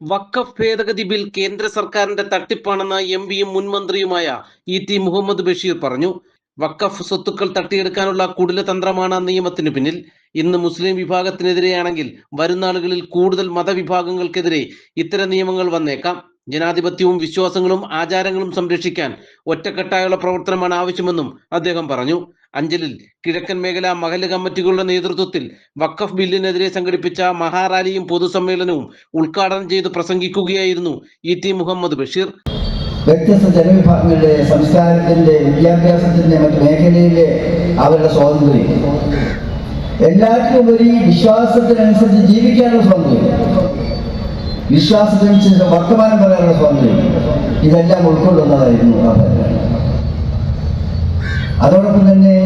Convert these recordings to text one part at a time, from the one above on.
വഖഫ് ഭേദഗതി ബിൽ കേന്ദ്ര സർക്കാരിന്റെ തട്ടിപ്പാണെന്ന് എം പിയും മുൻ മന്ത്രിയുമായ ഇ ടി മുഹമ്മദ് ബഷീർ പറഞ്ഞു. വഖഫ് സ്വത്തുക്കൾ തട്ടിയെടുക്കാനുള്ള കുടിലതന്ത്രമാണ് നിയമത്തിനു പിന്നിൽ. ഇന്ന് മുസ്ലിം വിഭാഗത്തിനെതിരെയാണെങ്കിൽ വരുന്നാളുകളിൽ കൂടുതൽ മതവിഭാഗങ്ങൾക്കെതിരെ ഇത്തരം നിയമങ്ങൾ വന്നേക്കാം. ജനാധിപത്യവും വിശ്വാസങ്ങളും ആചാരങ്ങളും സംരക്ഷിക്കാൻ ഒറ്റക്കെട്ടായുള്ള പ്രവർത്തനമാണ് ആവശ്യമെന്നും അദ്ദേഹം പറഞ്ഞു. അഞ്ചലിൽ കിഴക്കൻ മേഖല മഹല്ല് കമ്മിറ്റികളുടെ നേതൃത്വത്തിൽ വഖഫ് ബില്ലിനെതിരെ സംഘടിപ്പിച്ച മഹാറാലിയും പൊതുസമ്മേളനവും ഉദ്ഘാടനം ചെയ്ത് പ്രസംഗിക്കുകയായിരുന്നു ഇ ടി മുഹമ്മദ് ബഷീർ. വ്യത്യസ്ത ജനവിഭാഗങ്ങളുടെ സംസ്കാരത്തിന്റെ വിദ്യാഭ്യാസത്തിന്റെ മറ്റു മേഖലയിലെ അവരുടെ സ്വാതന്ത്ര്യം. എല്ലാറ്റിനുപരി വിശ്വാസത്തിനനുസരിച്ച് ജീവിക്കാനുള്ള സ്വാതന്ത്ര്യം. വിശ്വാസത്തിനനുസരിച്ച് വർത്തമാനം പറയാനുള്ള സ്വാതന്ത്ര്യം. ഇതെല്ലാം ഉൾക്കൊള്ളുന്നതായിരുന്നു. ഭരണം അതോടൊപ്പം തന്നെ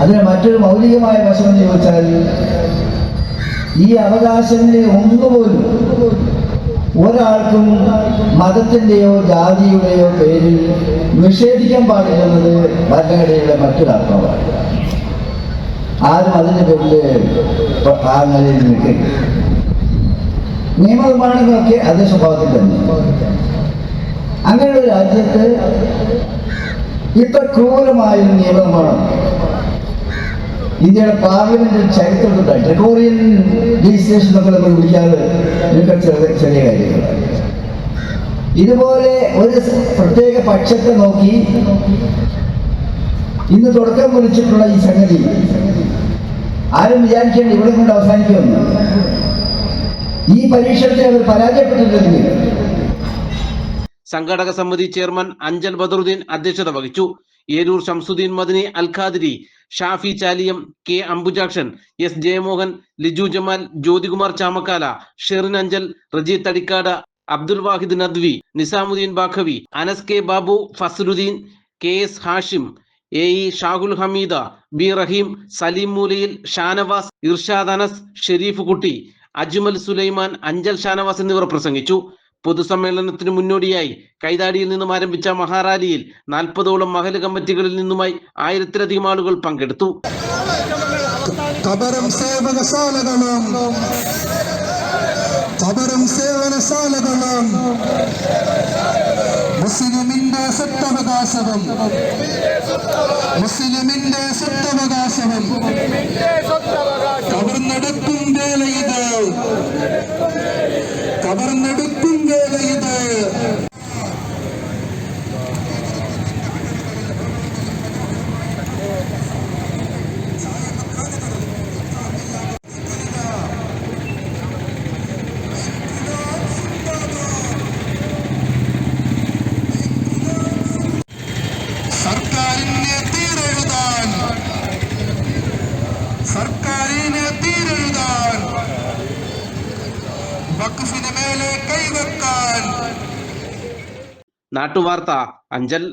അതിന് മറ്റൊരു മൗലികമായ വശം എന്ന് ചോദിച്ചാൽ ഈ അവകാശങ്ങളെ ഒന്നുപോലും ഒരാൾക്കും മതത്തിന്റെയോ ജാതിയുടെയോ പേരിൽ നിഷേധിക്കാൻ പാടില്ലെന്നത് ഭരണഘടനയുടെ മറ്റൊരർത്ഥമാണ് ആരും അതിന്റെ പേരിൽ ആ നിലയിൽ നിൽക്കരുത്. നിയമനിർമ്മാണങ്ങളൊക്കെ അതേ സ്വഭാവത്തിൽ തന്നെ. അങ്ങനെയുള്ള രാജ്യത്ത് ഇത്ര ക്രൂരമായ നിയമമാണ് ഇന്ത്യയുടെ പാർലമെന്റിൽ ചരിത്രത്തിലുണ്ടായി ട്രിക്കോറിയൻ രജിസ്ട്രേഷൻ എന്നൊക്കെ നമ്മൾ വിളിക്കാറ് ഇതൊക്കെ ചെറിയ ചെറിയ കാര്യങ്ങളാണ്. ഇതുപോലെ ഒരു പ്രത്യേക പക്ഷത്തെ നോക്കി ഇന്ന് തുടക്കം കുറിച്ചിട്ടുള്ള ഈ സംഗതി ആരും വിചാരിക്കേണ്ട ഇവിടെ കൊണ്ട് അവസാനിക്കുമെന്ന് ഈ പരീക്ഷണത്തെ അവർ പരാജയപ്പെട്ടിട്ടുണ്ടെങ്കിൽ സംഘാടക സമിതി ചെയർമാൻ അഞ്ചൽ ബദറുദ്ദീൻ അധ്യക്ഷത വഹിച്ചു. Eroor Shamsuddin Madani Alkhadiri Shafi Chaliyam K Ambujakshan S Jayamohan Liju Jamal Jyothikumar Chamakkala Sherin Anchal Reji Thadikkad Abdul Vahid Nadvi Nizamuddin Baqavi Anas K Babu Fazaluddin K S Hashim A E Shahul Hameed B Rahim Salim Moolayil Shanavas Irshad Anas Sharif കുട്ടി അജ്മൽ സുലൈമാൻ അഞ്ചൽ ഷാനവാസ് എന്നിവർ പ്രസംഗിച്ചു. പൊതുസമ്മേളനത്തിന് മുന്നോടിയായി കൈതാടിയിൽ നിന്നും ആരംഭിച്ച മഹാറാലിയിൽ നാൽപ്പതോളം മഹൽ കമ്മിറ്റികളിൽ നിന്നുമായി ആയിരത്തിലധികം ആളുകൾ പങ്കെടുത്തു. കബറും സേവനശാലകളും സ്വത്തവകാശവും സ്വത്തവകാശവും കവർന്നെടുക്കും വേല വഖഫിന് മേലെ കൈവെക്കാൻ. നാട്ടുവാർത്ത അഞ്ചൽ